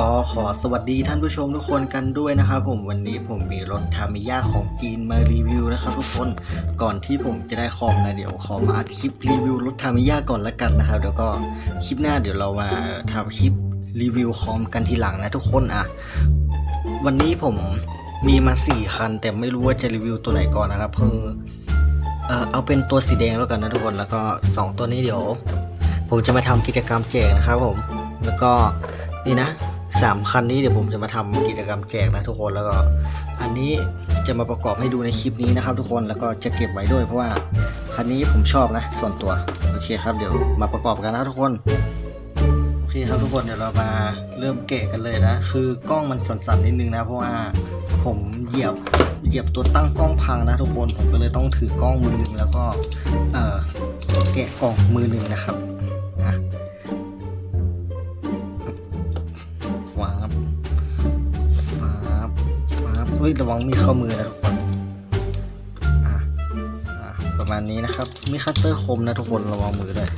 ก็ขอสวัสดีท่านผู้ชมทุกคนกันด้วยนะครับผมวันนี้ผมมีรถทามิยาของจีนมารีวิวนะครับทุกคนก่อนที่ผมจะได้คอมนะเดี๋ยวขอมาอัดคลิปรีวิวรถทามิยาก่อนละกันนะครับเดี๋ยวก็คลิปหน้าเดี๋ยวเรามาทำคลิปรีวิวคอมกันทีหลังนะทุกคนอะวันนี้ผมมีมาสี่คัน แต่ไม่รู้ว่าจะรีวิวตัวไหนก่อนนะครับเพิ่งเออเอาเป็นตัวสีแดงแล้วกันนะทุกคนแล้วก็สองตัวนี้เดี๋ยว ผมจะมาทำกิจกรรมแจกนะครับผมแล้วก็นี่นะ สามคันนี้เดี๋ยวผมจะมาทำกิจกรรมแจกนะทุกคนแล้วก็ อันนี้จะมาประกอบให้ดูในคลิปนี้นะครับ ทุกคนแล้วก็จะเก็บไว้ด้วยเพราะว่าคันนี้ผมชอบนะ ส่วนตัวโอเคครับเดี๋ยวมาประกอบกันนะทุกคนโอเคครับทุกคนเดี๋ยวเรามาเริ่มแกะกันเลยนะ คือกล้องมันสั่นๆนิดนึงนะเพราะว่าผมเหยียบเหยียบตัวตั้งกล้องพังนะทุกคนผมก็เลยต้องถือกล้องมือหนึ่งแล้วก็เออแกะกล่องมือหนึ่งนะครับ เฮ้ยระวังมีดเข้ามือนะทุกคนอะอะประมาณนี้นะครับ มีคัตเตอร์คมนะทุกคนระวังมือด้วย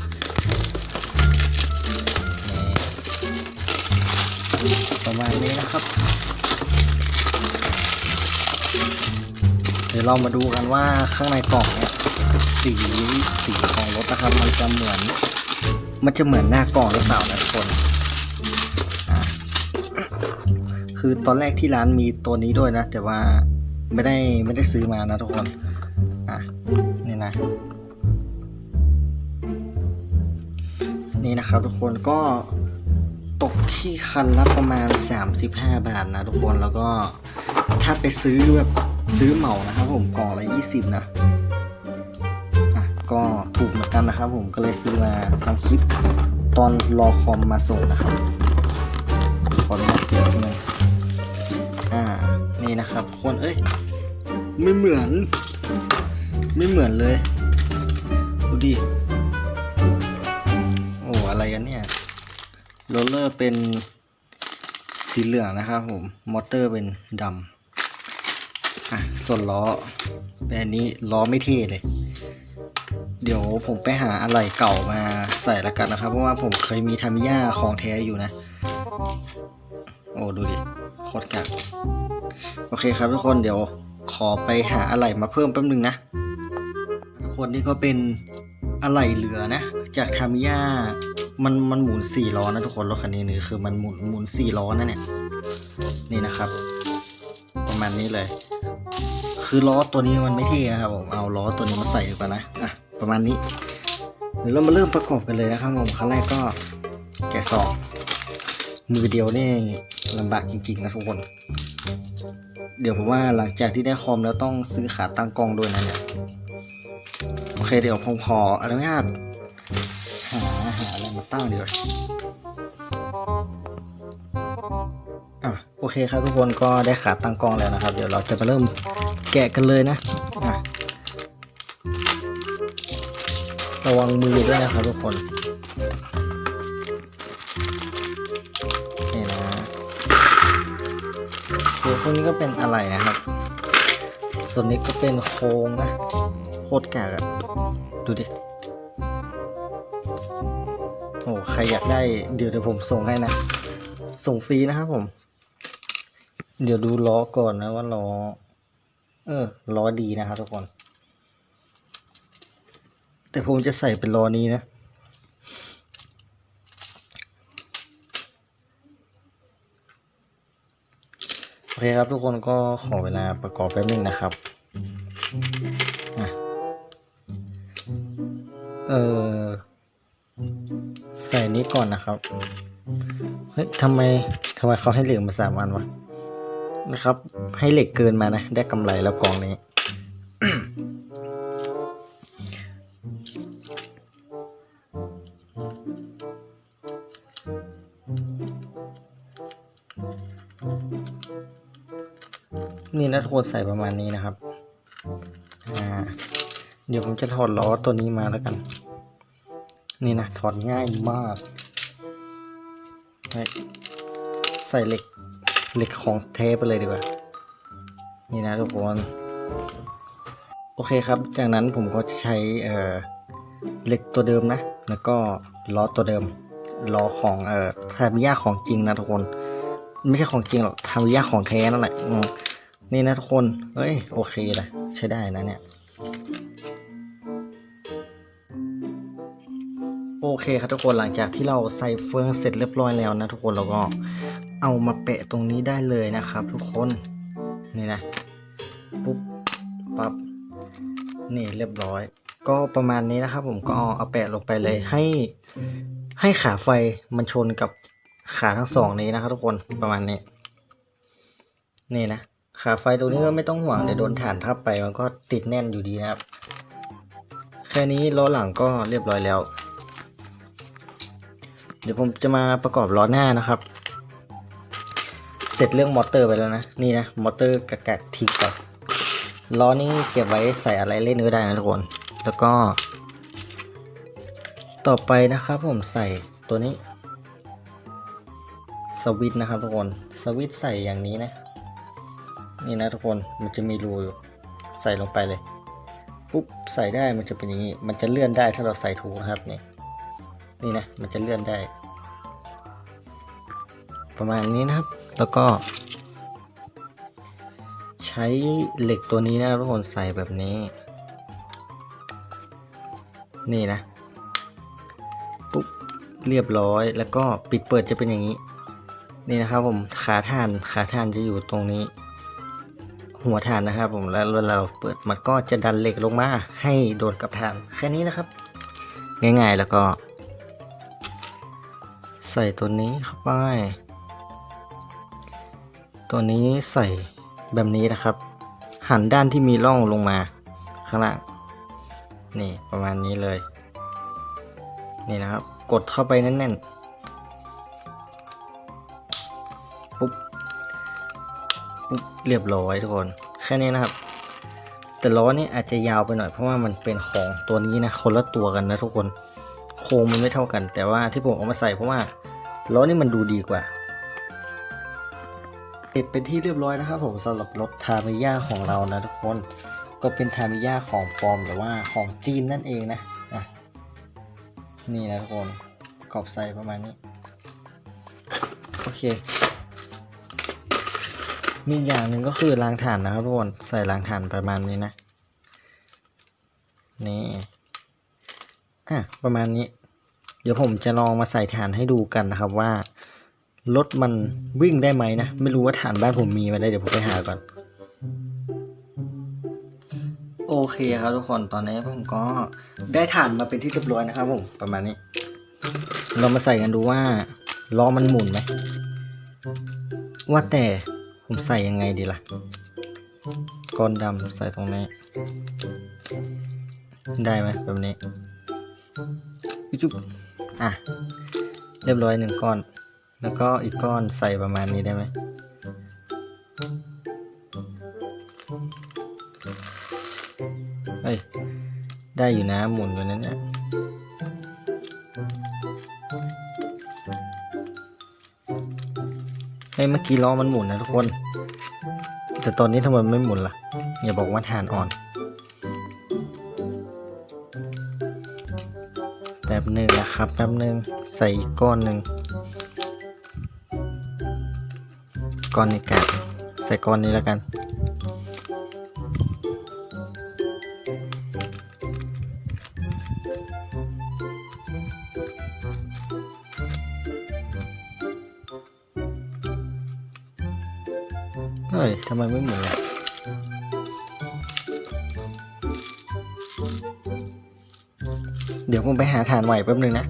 นี่ประมาณนี้นะครับ เดี๋ยวเรามาดูกันว่าข้างในกล่องเนี่ยสีสีของรถนะครับ มันจะเหมือน มันจะเหมือนหน้ากล่องหรือเปล่านะทุกคน คือตอนแรกที่ร้านมีตัวนี้ด้วยนะ แต่ว่าไม่ได้ไม่ได้ซื้อมานะทุกคน อะ นี่นะ นี่นะครับทุกคนก็ตกที่คันละประมาณ 35 บาทนะทุกคนแล้วก็ถ้าไปซื้อแบบซื้อเหมานะครับผมกล่องละ 20 นะอะก็ถูกเหมือนกันนะครับผมก็เลยซื้อมาทำคลิปตอนรอคอมมาส่งนะครับขออนุญาตเก็บหน่อยอ่า นะครับคนเอ้ยไม่เหมือน ไม่เหมือนเลยดูดิโอ้อะไรกันเนี่ยโรลเลอร์เป็นสีเหลืองนะครับผมมอเตอร์เป็นดำอะส่วนล้อเป็นอันนี้ล้อไม่เท่เลย เดี๋ยวผมไปหาอะไรเก่ามาใส่ละกันนะครับ เพราะว่าผมเคยมีทามิยาของแท้อยู่นะ โอ้ดูดิโคตรกาก โอเคครับทุกคนเดี๋ยวขอไปหาอะไหล่มาเพิ่มแป๊บนึงนะ ทุกคนนี่ก็เป็นอะไหล่เหลือนะ จากทามิยามันมันหมุนสี่ล้อนะทุกคนรถคันนี้นี่คือมันหมุนหมุนสี่ล้อนะเนี่ยนี่นะครับ ประมาณนี้เลย คือล้อตัวนี้มันไม่เท่นะครับผมเอาล้อตัวนี้มาใส่ดีกว่านะอะประมาณนี้เดี๋ยวเรามาเริ่มประกอบกันเลยนะครับผมขั้นแรกก็แกะซองมือเดียวนี่ ลำบากจริงๆนะทุกคน เดี๋ยวผมว่าหลังจากที่ได้คอมแล้วต้องซื้อขาตั้งกล้องด้วยนะเนี่ย โอเคเดี๋ยวผมขออนุญาตหาหาอะไรมาตั้งดีกว่าอะโอเคครับทุกคนก็ได้ขาตั้งกล้องแล้วนะครับ เดี๋ยวเราจะมาเริ่มแกะกันเลยนะอะระวังมือด้วยนะครับทุกคน ตัวพวกนี้ก็เป็นอะไรนะครับ ส่วนนี้ก็เป็นโครงนะโคตรแก่อะดูดิ โอ้ใครอยากได้เดี๋ยวเดี๋ยวผมส่งให้นะ ส่งฟรีนะครับผม เดี๋ยวดูล้อก่อนนะว่าล้อ เออล้อดีนะครับทุกคน แต่ผมจะใส่เป็นล้อนี้นะ เคครับทุกคนก็ขอเวลาประกอบแป๊บนึงนะครับอะเออใส่นี้ก่อนนะครับ เฮ้ยทำไมทำไมเขาให้เหล็กมาสามอันวะนะครับ ให้เหล็กเกินมานะ ได้กำไรแล้วกองนี้ นี่นะทุกคนใส่ประมาณนี้นะครับ อ่า เดี๋ยวผมจะถอดล้อตัวนี้มาแล้วกัน นี่นะถอดง่ายมาก ใส่เหล็กเหล็กของเทปไปเลยดีกว่า นี่นะทุกคน โอเคครับ จากนั้นผมก็จะใช้เอ่อเหล็กตัวเดิมนะ แล้วก็ล้อตัวเดิมล้อของเอ่อทามิยาของจริงนะทุกคน ไม่ใช่ของจริงหรอกทามิยะของแท้นั่นแหละ นี่นะทุกคน เฮ้ย โอเคนะใช้ได้นะเนี่ย โอเคครับทุกคนหลังจากที่เราใส่เฟืองเสร็จเรียบร้อยแล้วนะทุกคนเราก็เอามาแปะตรงนี้ได้เลยนะครับ ทุกคนนี่นะปุ๊บปั๊บนี่เรียบร้อย ก็ประมาณนี้นะครับ ผมก็เอาแปะลงไปเลยให้ให้ขาไฟมันชนกับขาทั้งสองนี้นะครับทุกคนประมาณนี้ นี่นะ ขาไฟตรงนี้ก็ไม่ต้องห่วงเดี๋ยวโดนฐานทับไปมันก็ติดแน่นอยู่ดีนะครับ แค่นี้ล้อหลังก็เรียบร้อยแล้ว เดี๋ยวผมจะมาประกอบล้อหน้านะครับ เสร็จเรื่องมอเตอร์ไปแล้วนะ นี่นะมอเตอร์กะกะทิ้งไปล้อนี้เก็บไว้ใส่อะไรเล่นก็ได้นะทุกคน แล้วก็ ต่อไปนะครับผมใส่ตัวนี้สวิตช์นะครับทุกคน สวิตช์ใส่อย่างนี้นะ นี่นะทุกคนมันจะมีรูอยู่ใส่ลงไปเลยปุ๊บใส่ได้มันจะเป็นอย่างนี้ มันจะเลื่อนได้ถ้าเราใส่ถูกนะครับนี่นี่นะมันจะเลื่อนได้ ประมาณนี้นะครับ แล้วก็ ใช้เหล็กตัวนี้นะทุกคนใส่แบบนี้ นี่นะปุ๊บเรียบร้อยแล้วก็ปิดเปิดจะเป็นอย่างนี้ นี่นะครับผมขาท่านขาท่านจะอยู่ตรงนี้ หัวฐานนะครับ ผมแล้วเราเปิดมันก็จะดันเหล็กลงมาให้โดนกับฐานแค่นี้นะครับ ง่ายๆแล้วก็ ใส่ตัวนี้เข้าไป ตัวนี้ใส่แบบนี้นะครับ หันด้านที่มีร่องลงมาข้างล่างนี่ประมาณนี้เลย นี่นะครับ กดเข้าไปแน่นๆ เรียบร้อยทุกคนแค่นี้นะครับ แต่ล้อนี่อาจจะยาวไปหน่อยเพราะว่ามันเป็นของตัวนี้นะคนละตัวกันนะทุกคนโครงมันไม่เท่ากัน แต่ว่าที่ผมเอามาใส่เพราะว่าล้อนี่มันดูดีกว่าเสร็จเป็นที่เรียบร้อยนะครับผมสำหรับรถทามิยาของเรานะทุกคนก็เป็นทามิยาของปลอมหรือว่าของจีนนั่นเองนะะนี่นะทุกคนประกอบใส่ประมาณนี้ โอเค มีอย่างหนึ่งก็คือล้างถ่านนะครับทุกคนใส่ล้างถ่านประมาณนี้นะนี่อะประมาณนี้ เดี๋ยวผมจะลองมาใส่ฐานให้ดูกันนะครับว่ารถมันวิ่งได้ไหมนะ ไม่รู้ว่าฐานบ้านผมมีไหมได้เดี๋ยวผมไปหาก่อน โอเคครับทุกคนตอนนี้ผมก็ได้ฐานมาเป็นที่เรียบร้อยนะครับผมประมาณนี้ เรามาใส่กันดูว่าล้อมันหมุนไหมว่าแต่ ผมใส่ยังไงดีล่ะ ก้อนดำใส่ตรงนี้ ได้ไหมแบบนี้จุ๊บอะ เรียบร้อยหนึ่งก้อน แล้วก็อีกก้อนใส่ประมาณนี้ได้ไหมเฮ้ย ได้อยู่นะหมุนอยู่นั้นเนี่ย ฮ้ยเมื่อกี้ล้อมันหมุนนะทุกคน แต่ตอนนี้ทำไมไม่หมุนล่ะอย่าบอกว่าฐานอ่อนแป๊บหนึ่งนะครับแป๊บหนึ่งใส่อีกก้อนหนึ่งก้อนนี้กันใส่ก้อนนี้แล้วกัน เฮ้ยทำไมไม่เหมุนเดี๋ยวผมไปหาฐานใหม่แป๊บนึงนะ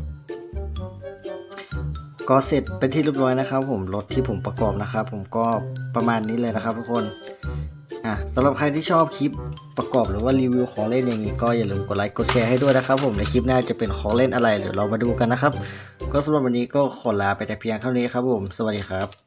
ก็เสร็จเป็นที่เรียบร้อยนะครับ ผมรถที่ผมประกอบนะครับ ผมก็ประมาณนี้เลยนะครับทุกคนอะสำหรับใครที่ชอบคลิปประกอบหรือว่ารีวิวของเล่นอย่างนี้ก็อย่าลืมกดไลค์กดแชร์ให้ด้วยนะครับ ผมในคลิปหน้าจะเป็นของเล่นอะไรเดี๋ยวเรามาดูกันนะครับ ก็สำหรับวันนี้ก็ขอลาไปแต่เพียงเท่านี้ครับ ผมสวัสดีครับ